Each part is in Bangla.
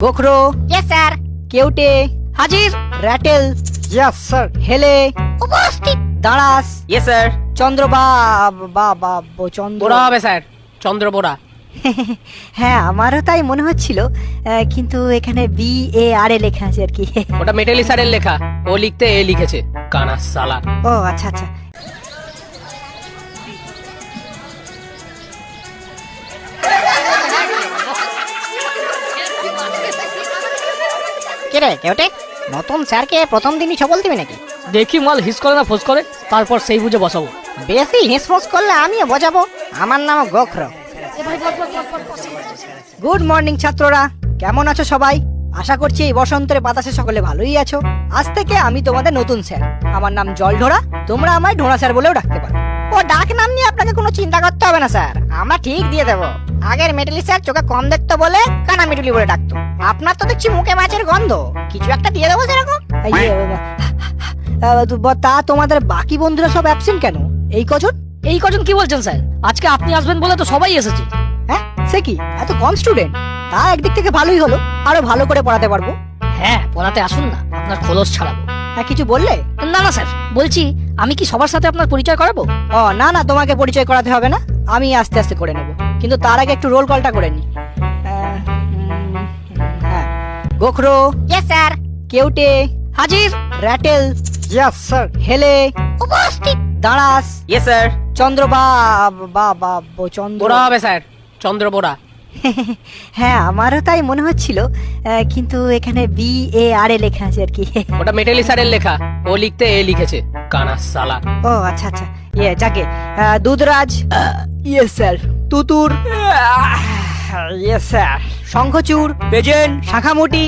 গোখরো। ইয়েস স্যার কেউটে। হাজির। র্যাটেল। ইয়েস স্যার হেলে। উপস্থিত। দাঁড়াস ইয়েস স্যার চন্দ্র বা বা বা চন্দ্র। বোরা হবে স্যার। চন্দ্র বোরা। হ্যাঁ আমারও তাই মনে হচ্ছিল। আহ, কিন্তু এখানে বি এ আর এ লেখা আছে আর কি। ওটা মেটালি স্যারের লেখা। ও লিখতে এ লিখেছে। কানা সালা। ও আচ্ছা আচ্ছা। রে কেউটে নতুন স্যারকে প্রথম দিনই ছবল দিবি নাকি? দেখি মাল হিস করে না ফোস করে তারপর সেই বুঝে বসাবো। বেশি হিসফোস করলে আমিও বোঝাবো। আমার নাম গোখর। গুড মর্নিং ছাত্ররা। কেমন আছো সবাই? আশা করছি এই বসন্তের বাতাসে সকলে ভালোই আছো। আজ থেকে আমি তোমাদের নতুন স্যার। আমার নাম জল জলঢোড়া তোমরা আমায় ঢোড়া স্যার বলেও ডাকতে পারো। ও ডাক নাম নিয়ে আপনাকে কোনো চিন্তা করতে হবে না স্যার। আমরা ঠিক দিয়ে দেবো। আগের মেটালি স্যার চোখে কম দেখতো বলে কানা মিটুলি বলে ডাকতো। আপনার তো দেখছি মুখে মাছের গন্ধ। কিছু একটা দিয়ে দেবো সেরকম? তা তোমাদের বাকি বন্ধুরা সব অ্যাবসেন্ট কেন? এই কজন? এই কজন কি বলছেন স্যার? আজকে আপনি আসবেন বলে তো সবাই এসেছে। হ্যাঁ সে কি? এত কম স্টুডেন্ট তা একদিক থেকে ভালোই হলো। আরও ভালো করে পড়াতে পারব। হ্যাঁ পড়াতে আসুন না আপনার খোলস ছাড়াবো। হ্যাঁ কিছু বললে? না না স্যার বলছি আমি কি সবার সাথে আপনার পরিচয় করাবো? ও না না তোমাকে পরিচয় করাতে হবে না। আমি আস্তে আস্তে করে নেব। কিন্তু তার আগে একটু রোল কলটা করে নি। হ্যাঁ। গোখরো। ইয়েস স্যার কেউটে। হাজির। র্যাটেল। ইয়েস স্যার হেলে। উপস্থিত। দাঁড়াস ইয়েস স্যার চন্দ্র বা বা বা চন্দ্র। বোরা হবে স্যার চন্দ্র বোরা। হ্যাঁ আমারও তাই মনে হচ্ছিল। আহ, কিন্তু এখানে বি এ আর এ লেখা আছে আর কি। ওটা মেটালি স্যারের লেখা। ও লিখতে এ লিখেছে। কানা সালা। ও আচ্ছা আচ্ছা। ইয়ে যাকে। দুধরাজ। ইয়েস স্যার তুতুর। ইয়েস স্যার বেজেন শাখামুটি।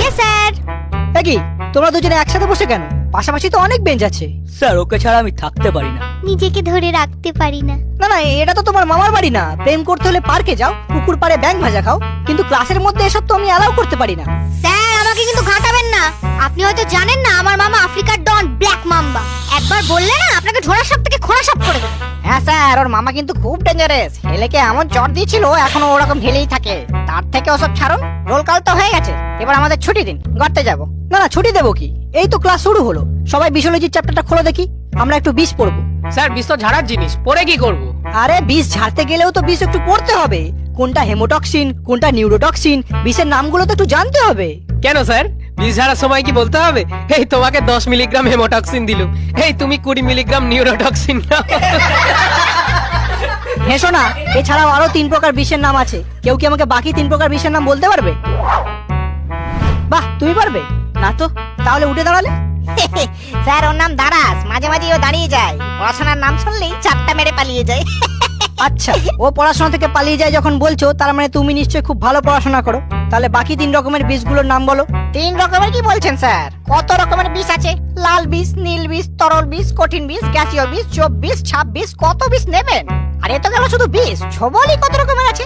ইয়েস স্যার কি তোমরা দুজনে একসাথে বসে কেন? পাশাপাশি তো অনেক বেঞ্চ আছে। স্যার ওকে ছাড়া আমি থাকতে পারি না। নিজেকে ধরে রাখতে পারি না। না না এটা তো তোমার মামার বাড়ি না। প্রেম করতে হলে পার্কে যাও পুকুর পাড়ে ব্যাং ভাজা খাও কিন্তু ক্লাসের মধ্যে এসব তো আমি অ্যালাউ করতে পারি না। স্যার আমাকে কিন্তু ঘাটাবেন না। আপনি হয়তো জানেন না আমার মামা আফ্রিকার ডন ব্ল্যাক মাম্বা। একবার বললে না আপনাকে ঝোড়া সাপ থেকে খোড়া সাপ করে দেবে। হ্যাঁ স্যার ওর মামা কিন্তু খুব ডেঞ্জারাস হেলেকে এমন চট দিয়েছিল এখনও ওরকম ঢেলেই থাকে। তার থেকে ওসব ছাড়ুন রোল কাল তো হয়ে গেছে। এবার আমাদের ছুটি দিন গড়তে যাব। না না ছুটি দেবো কি? এই তো ক্লাস শুরু হলো। সবাই বিশোলজির চ্যাপ্টারটা খোলো দেখি। আমরা একটু বিষ পড়ব। স্যার বিষ তো ঝাড়ার জিনিস পরে কি করব? আরে বিষ ঝাড়তে গেলেও তো বিষ একটু পড়তে হবে। কোনটা হেমোটক্সিন কোনটা নিউরোটক্সিন বিষের নামগুলো তো একটু জানতে হবে। কেন স্যার? বিষ ঝাড়ার সময় কি বলতে হবে? এই তোমাকে দশ মিলিগ্রাম হেমোটক্সিন দিলুম। এই তুমি কুড়ি মিলিগ্রাম নিউরোটক্সিন নাও। হেসো না এছাড়াও আরও তিন প্রকার বিষের নাম আছে। কেউ কি আমাকে বাকি তিন প্রকার বিষের নাম বলতে পারবে? বাহ তুমি পারবে। না তো তাহলে উঠে দাঁড়ালে। স্যার ওর নাম দারাস মাঝে মাঝে ও দাঁড়িয়ে যায়। পড়াশোনার নাম শুনলেই চারটা মেরে পালিয়ে যায়। আচ্ছা ও পড়াশোনা থেকে পালিয়ে যায় যখন বলছো তার মানে তুমি নিশ্চয়ই খুব ভালো পড়াশোনা করো। তাহলে বাকি তিন রকমের বিষগুলোর নাম বলো। তিন রকমের কি বলছেন স্যার? কত রকমের বিষ আছে? লাল বিষ নীল বিষ তরল বিষ কঠিন বিষ গ্যাসীয় বিষ চোপ বিষ ছাপ বিষ কত বিষ নেবেন? আর এ তো গেল শুধু বিষ ছবলই কত রকমের আছে?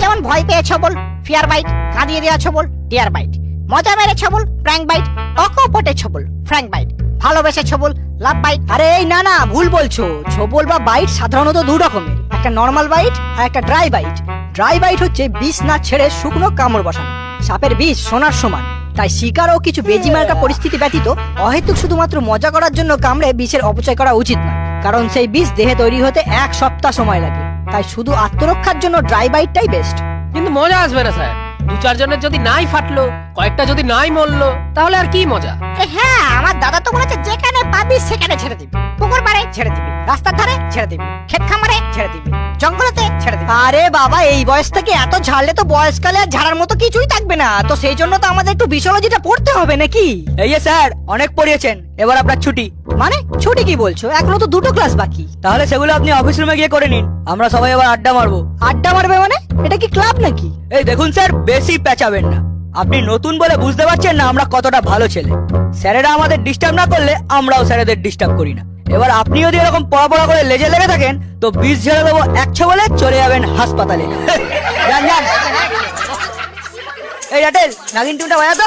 যেমন ভয় পেয়ে ছবল ফিয়ার বাইট কাঁদিয়ে দেওয়া ছবল ডিয়ার বাইট। মজা মেরে ছবল প্র্যাঙ্ক বাইট অকপটে ছবল ফ্র্যাঙ্ক বাইট। ভালোবেসে ছবল লাভ বাইট। আরে এই না না ভুল বলছো। ছবল বা বাইট সাধারণত দু রকমের একটা নর্মাল বাইট আর একটা ড্রাই বাইট ড্রাই বাইট হচ্ছে বিষ না ছেড়ে শুকনো কামড় বসানো। সাপের বিষ সোনার সমান। তাই শিকার ও কিছু বেজি বেজিমার্কা পরিস্থিতি ব্যতীত অহেতুক শুধুমাত্র মজা করার জন্য কামড়ে বিষের অপচয় করা উচিত না কারণ সেই বিষ দেহে তৈরি হতে এক সপ্তাহ সময় লাগে। তাই শুধু আত্মরক্ষার জন্য ড্রাই বাইটটাই বেস্ট কিন্তু মজা আসবে না, স্যার। দু চারজনের যদি নাই ফাটলো কয়েকটা যদি নাই মরলো তাহলে আর কি মজা? হ্যাঁ আমার দাদা তো বলেছে যেখানে পাবি সেখানে ছেড়ে দিবি। পুকুর পাড়ে ছেড়ে দিবি রাস্তার ধারে ছেড়ে দিবি ক্ষেত খামারে ছেড়ে দিবি জঙ্গলেতে ছেড়ে দিবি। আরে বাবা এই বয়স থেকে এত ঝাড়লে তো বয়সকালে আর ঝাড়ার মতো কিছুই থাকবে না। তো সেই জন্য তো আমাদের একটু বিশোলজিটা পড়তে হবে নাকি? এই যে স্যার অনেক পড়িয়েছেন এবার আপনার ছুটি। মানে ছুটি কি বলছো? এখনও তো দুটো ক্লাস বাকি। তাহলে সেগুলো আপনি অফিস রুমে গিয়ে করে নিন আমরা সবাই এবার আড্ডা মারবো। আড্ডা মারবে মানে? এটা কি ক্লাব নাকি? এই দেখুন স্যার, বেশি পেঁচাবেন না। আপনি নতুন বলে বুঝতে পারছেন না আমরা কতটা ভালো ছেলে। স্যারেরা আমাদের ডিস্টার্ব না করলে আমরাও স্যারেদের ডিস্টার্ব করি না। এবার আপনি যদি এরকম পড়া পড়া করে লেজে লেগে থাকেন, তো বিষ ঝেড়ে দেবো একশো বলে চলে যাবেন হাসপাতালে। এই রাটেল, নাগিন টুনটা বাজাতো।